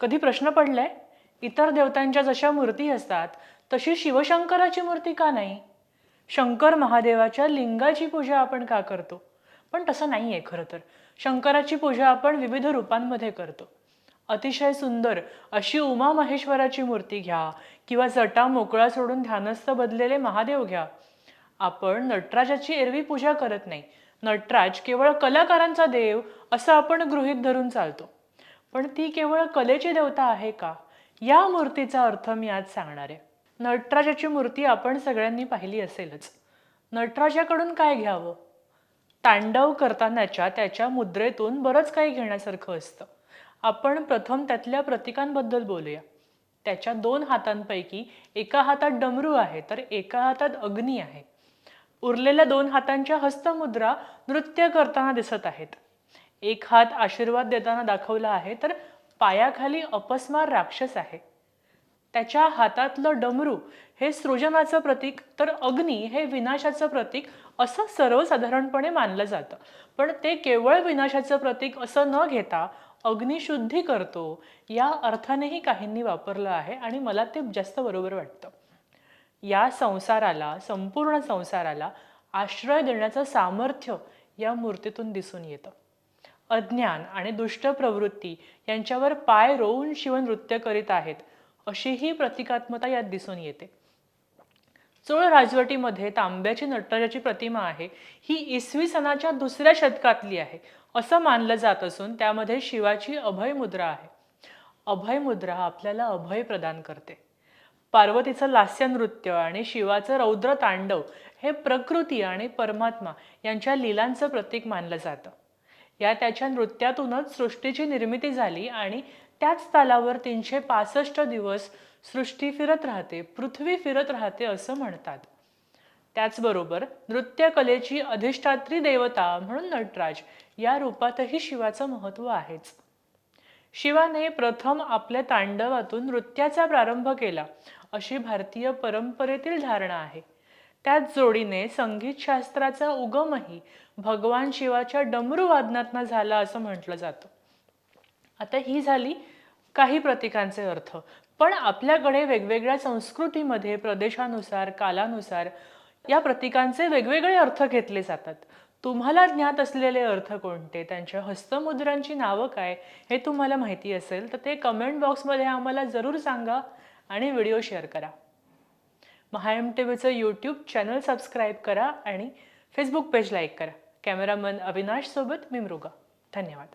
कधी प्रश्न पडलाय? इतर देवतांच्या जशा मूर्ती असतात तशी शिवशंकराची मूर्ती का नाही? शंकर महादेवाच्या लिंगाची पूजा आपण का करतो? पण तसं नाही आहे खरं तर. शंकराची पूजा आपण विविध रूपांमध्ये करतो. अतिशय सुंदर अशी उमा महेश्वराची मूर्ती घ्या किंवा जटा मोकळा सोडून ध्यानस्थ बदलेले महादेव घ्या. आपण नटराजाची एरवी पूजा करत नाही. नटराज केवळ कलाकारांचा देव असं आपण गृहीत धरून चालतो. पण ती केवळ कलेची देवता आहे का? या मूर्तीचा अर्थ मी आज सांगणार आहे. नटराजाची मूर्ती आपण सगळ्यांनी पाहिली असेलच. नटराजाकडून काय घ्यावं? तांडव करतानाच्या त्याच्या मुद्रेतून बरंच काही घेण्यासारखं असतं. आपण प्रथम त्यातल्या प्रतिकांबद्दल बोलूया. त्याच्या दोन हातांपैकी एका हातात डमरू आहे तर एका हातात अग्नी आहे. उरलेल्या दोन हातांच्या हस्तमुद्रा नृत्य करताना दिसत आहेत. एक हात आशीर्वाद देताना दाखवला आहे तर पायाखाली अपस्मार राक्षस आहे. त्याच्या हातातलं डमरू हे सृजनाचं प्रतीक तर अग्नी हे विनाशाचं प्रतीक असं सर्वसाधारणपणे मानलं जातं. पण ते केवळ विनाशाचं प्रतीक असं न घेता अग्निशुद्धी करतो या अर्थानेही काहींनी वापरलं आहे आणि मला ते जास्त बरोबर वाटतं. या संसाराला संपूर्ण संसाराला आश्रय देण्याचं सामर्थ्य या मूर्तीतून दिसून येतं. अज्ञान आणि दुष्ट प्रवृत्ती यांच्यावर पाय रोवून शिव नृत्य करीत आहेत अशी ही प्रतिकात्मता यात दिसून येते. चोळ राजवटीमध्ये तांब्याची नटराजाची प्रतिमा आहे ही इसवी सनाच्या दुसऱ्या शतकातली आहे असं मानलं जात असून त्यामध्ये शिवाची अभय मुद्रा आहे. अभय मुद्रा आपल्याला अभय प्रदान करते. पार्वतीचं लास्य नृत्य आणि शिवाचं रौद्र तांडव हे प्रकृती आणि परमात्मा यांच्या लीलांचं प्रतीक मानलं जातं. या त्याच्या नृत्यातूनच सृष्टीची निर्मिती झाली आणि त्याच तालावर तीनशे पासष्ट दिवस सृष्टी फिरत राहते पृथ्वी फिरत राहते असं म्हणतात. त्याचबरोबर नृत्यकलेची अधिष्ठात्री देवता म्हणून नटराज या रूपातही शिवाचं महत्त्व आहेच. शिवाने प्रथम आपल्या तांडवातून नृत्याचा प्रारंभ केला अशी भारतीय परंपरेतील धारणा आहे. त्याच जोडीने संगीतशास्त्राचा उगमही भगवान शिवाच्या डमरू वादनातनं झाला असं म्हटलं जातं. आता ही झाली काही प्रतीकांचे अर्थ. पण आपल्याकडे वेगवेगळ्या संस्कृतीमध्ये प्रदेशानुसार कालानुसार या प्रतीकांचे वेगवेगळे अर्थ घेतले जातात. तुम्हाला ज्ञात असलेले अर्थ कोणते? त्यांच्या हस्तमुद्रांची नावं काय? हे तुम्हाला माहिती असेल तर ते कमेंट बॉक्समध्ये आम्हाला जरूर सांगा आणि व्हिडिओ शेअर करा. महा एम टी व्हीचं यूट्यूब चॅनल सबस्क्राईब करा आणि फेसबुक पेज लाईक करा. कॅमेरामन अविनाशसोबत मी मृगा. धन्यवाद.